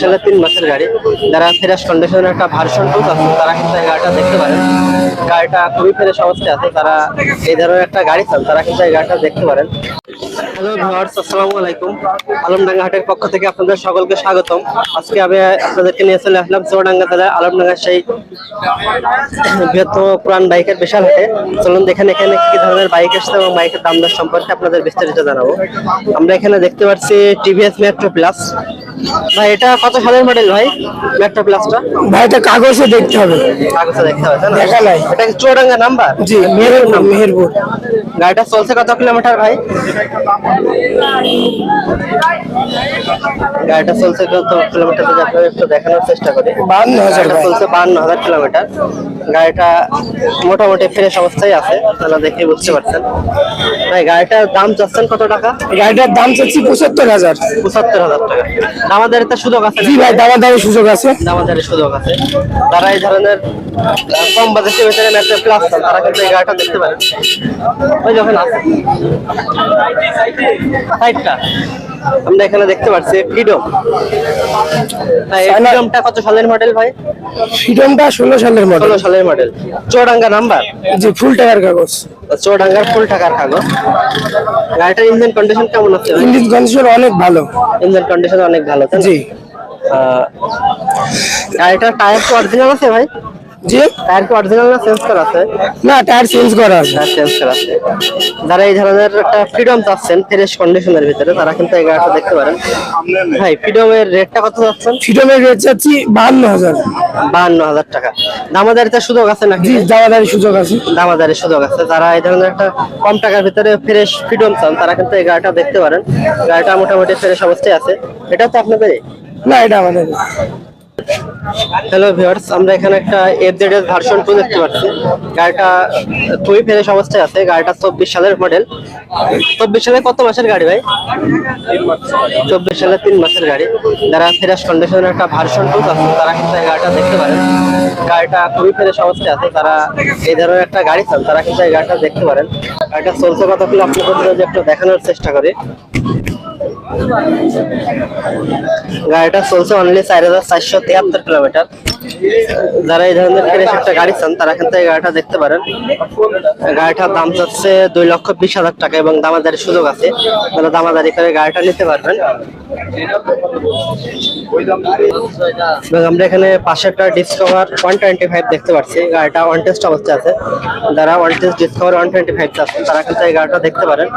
সালের তিন মাসের গাড়ি। যারা ফ্রেশ কন্ডিশনের একটা ভার্সন টু আছে তারা কিন্তু এই গাড়িটা দেখতে পারেন। গাড়িটা খুবই ফ্রেশ অবস্থায় আছে। তারা এই ধরনের একটা গাড়ি চান, তারা কিন্তু এই গাড়িটা দেখতে পারেন। হ্যালো ভিউয়ার্স আসসালামু আলাইকুম। আলমডাঙ্গা হাটের পক্ষ থেকে আপনাদের সকলকে স্বাগতম। আজকে আমি আপনাদেরকে নিয়ে চলে আসলাম চৌডাঙ্গা জেলার আলমডাঙ্গা সেই বৃহত্তম পুরান বাইকের বিশাল হাটে। চলুন দেখেন এখানে কি ধরনের বাইক আসছে এবং বাইকের দাম দর সম্পর্কে আপনাদের বিস্তারিত জানাব। আমরা এখানে দেখতে পাচ্ছি টিভিএস মেট্রো প্লাস ভাই এটা কত সালের মডেল ভাই? মেট্রো প্লাসটা ভাই এটা কাগজে দেখতে হবে। কাগজে দেখতে হবে তাই না? দেখা নাই। এটা কি নাম্বার? জি মেহেরপুর মেহেরপুর। গাড়িটা চলছে কত কিলোমিটার ভাই? গাড়িটা চলছে কত কিলোমিটার? যদি আপনাদের একটু দেখানোর চেষ্টা করি। বান্ন হাজার চলছে বান্ন হাজার কিলোমিটার। গাড়িটা মোটামুটি ফ্রেশ অবস্থায় আছে আপনারা দেখে বুঝতে পারছেন। ভাই গাড়িটার দাম চাচ্ছেন কত টাকা? গাড়িটার দাম চাচ্ছি পঁচাত্তর হাজার। পঁচাত্তর হাজার টাকা। আমাদের একটা সুযোগ আছে জি ভাই দামাদারে সুযোগ আছে। আমাদের সুযোগ আছে। তারা এই ধরনের কম বাজেটের ভিতরে মেট্রো প্লাস তারা কিন্তু এই গাড়িটা দেখতে পারে। ওই যখন আছে। সাইডটা আমরা এখানে দেখতে পাচ্ছি ফ্রিডম ফ্রিডমটা কত সালের মডেল ভাই? ফ্রিডমটা ষোলো সালের মডেল ষোলো সালের মডেল চৌডাঙ্গা নাম্বার জি ফুল টাকার কাগজ। চৌডাঙ্গার ফুল টাকার কাগজ। গাড়িটার ইঞ্জিন কন্ডিশন কেমন আছে ইঞ্জিন কন্ডিশন অনেক ভালো। ইঞ্জিন কন্ডিশন অনেক ভালো জি। গাড়িটার টায়ার কি অরিজিনাল আছে ভাই? জি? টায়ার কি অরিজিনাল না চেঞ্জ করা আছে? না টায়ার চেঞ্জ করা আছে। টায়ার চেঞ্জ করা আছে। যারা এই ধরনের একটা ফ্রিডম চাচ্ছেন ফ্রেশ কন্ডিশনের ভিতরে তারা কিন্তু এই গাড়িটা দেখতে পারেন। ভাই ফ্রিডমের রেটটা কত চাচ্ছেন? ফ্রিডমের রেট চাচ্ছি বাহান্ন হাজার। বাহান্ন হাজার টাকা। দামাদারিতে সুযোগ আছে নাকি? জি দামাদারি সুযোগ আছে। দামাদারির সুযোগ আছে। যারা এই ধরনের একটা কম টাকার ভিতরে ফ্রেশ ফ্রিডম চান তারা কিন্তু এই গাড়িটা দেখতে পারেন। গাড়িটা মোটামুটি ফ্রেশ অবস্থায় আছে। এটা তো আপনাদের? না এটা আমাদের। হ্যালো ভিউয়ার্স আমরা এখানে একটা এফজেড এস ভার্সন টু দেখতে পাচ্ছি। গাড়িটা খুবই ফ্রেশ অবস্থায় আছে। গাড়িটা চব্বিশ সালের মডেল চব্বিশ সালে কত মাসের গাড়ি ভাই? চব্বিশ সালে তিন মাসের গাড়ি। যারা ফ্রেশ কন্ডিশনের একটা ভার্সন টু আছে, তারা কিন্তু এই গাড়িটা দেখতে পারেন। গাড়িটা খুবই ফ্রেশ অবস্থায় আছে। তারা এই ধরনের একটা গাড়ি চান, তারা কিন্তু এই গাড়িটা দেখতে পারেন। গাড়িটা চলছে কত কিলো আপনাদের যদি একটু দেখানোর চেষ্টা করি। গাড়িটা চলছে অনলি চার হাজার চারশো তিয়াত্তর কিলোমিটার যারা এই ধরনের ফ্রেশ একটা গাড়ি চান, তারা কিন্তু এই গাড়িটা দেখতে পারেন। গাড়িটার দাম চাচ্ছে দুই লক্ষ বিশ হাজার টাকা এবং দামাদারির সুযোগ আছে। তারা দামাদারি করে গাড়িটা নিতে পারবেন। এবং আমরা এখানে পাশে একটা ডিসকভার ওয়ান টোয়েন্টি ফাইভ দেখতে পাচ্ছি। গাড়িটা ওয়ান টেস্ট অবস্থায় আছে। যারা one test Discover one twenty five চাচ্ছেন তারা কিন্তু এই গাড়িটা দেখতে পারেন।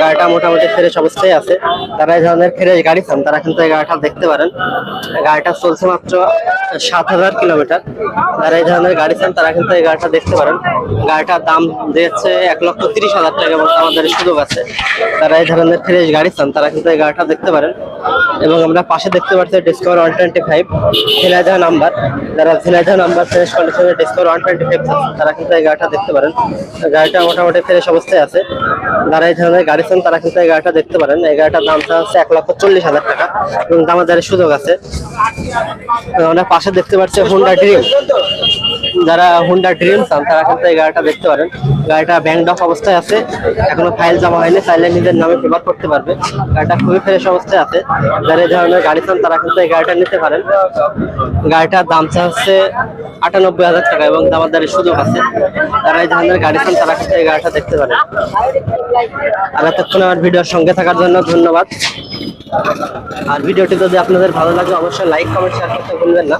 গাড়িটা মোটামুটি ফ্রেশ অবস্থায় আছে। তারা এই ধরনের ফ্রেশ গাড়ি চান তারা কিন্তু এই গাড়িটা দেখতে পারেন। গাড়িটা চলছে মাত্র সাত হাজার কিলোমিটার। যারা এই ধরনের গাড়ি চান, তারা কিন্তু এই গাড়িটা দেখতে পারেন। গাড়িটার দাম দিয়েছে এক লক্ষ তিরিশ হাজার টাকা এবং আমাদের সুযোগ আছে। তারা এই ধরনের ফ্রেশ গাড়ি চান, তারা কিন্তু এই গাড়িটা দেখতে পারেন। এবং আমরা পাশে দেখতে পাচ্ছি Discover one twenty five Jhenaidah number যারা ঝিনাইদহ নাম্বার ফ্রেশ কন্ডিশনের ডিসকভার ওয়ান টোয়েন্টি ফাইভ তারা কিন্তু এই গাড়িটা দেখতে পারেন। গাড়িটা মোটামুটি ফ্রেশ অবস্থায় আছে। যারা এই ধরনের গাড়ি চান, তারা কিন্তু এই গাড়িটা দেখতে পারেন। এই গাড়িটার দামটা হচ্ছে এক লক্ষ চল্লিশ হাজার টাকা। এবং দামাদারের সুযোগ আছে। আমরা পাশে দেখতে পাচ্ছি হুন্ডা ড্রিম যারা হুন্ডা ড্রিম চান তারা কিন্তু এই গাড়িটা দেখতে পারেন। গাড়িটা ব্যাংক অফ অবস্থায় আছে। এখনও ফাইল জমা হয়নি। চাইলে নিজের নামে পেপার করতে পারবে। গাড়িটা খুবই ফ্রেশ অবস্থায় আছে। যারা এই ধরনের গাড়ি চান, তারা কিন্তু এই গাড়িটা নিতে পারেন। গাড়িটার দাম চা হচ্ছে আটানব্বই হাজার টাকা এবং দামাদারের সুযোগ আছে। তারা এই ধরনের গাড়ি চান, তারা কিন্তু এই গাড়িটা দেখতে পারেন। আর এতক্ষণ আমার ভিডিওর সঙ্গে থাকার জন্য ধন্যবাদ। আর ভিডিওটি যদি আপনাদের ভালো লাগে, অবশ্যই লাইক কমেন্ট শেয়ার করতে ভুলবেন না।